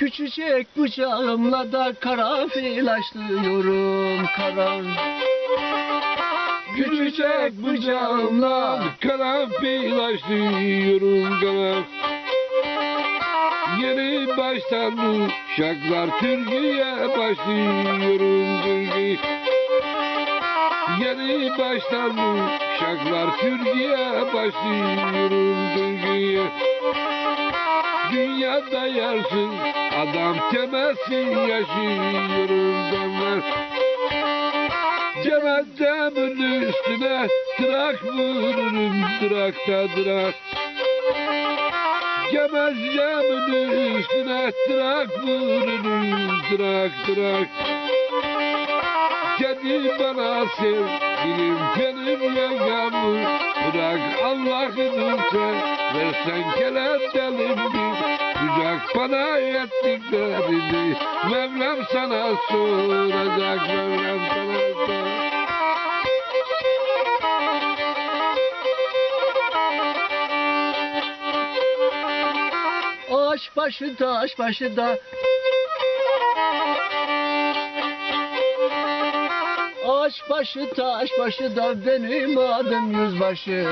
Küçücük bıçağımla da karanfil açlıyorum karan. Küçücük bıçağımla karanfil açlıyorum karan. Yeni baştan uşaklar Türkiye başlıyorum Türkiye. Yeni baştan uşaklar Türkiye başlıyorum Türkiye. Dünyada yarsın adam temelsin yaşıyorum demez. Cehennemin üstüne trak vururum trakta trak. Gemezcemin üstüne trak vururum trak trak. Kedi bana sev dilim benim yagamı Bırak Allah'ını sen versen kelepçelim bir Kucak bana ettiklerini. Mevlam sana soracak Mevlam sana soracak. Ağaç başı taş başı da Ağaç başı taş başı da benim adım yüzbaşı.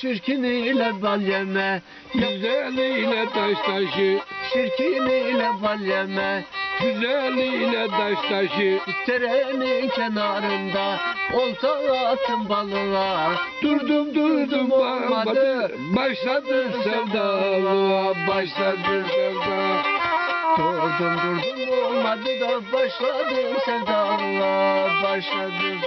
Şirkin ile bal yeme Güzeliyle taş taşı. Şirkin ile bal yeme Güzeliyle taş taşı. Terenin kenarında olta attım balığa Durdum durdum olmadı Başladı sevdalığa Başladı sevda. Durdum durdum olmadı da başladım sevdalığa başladım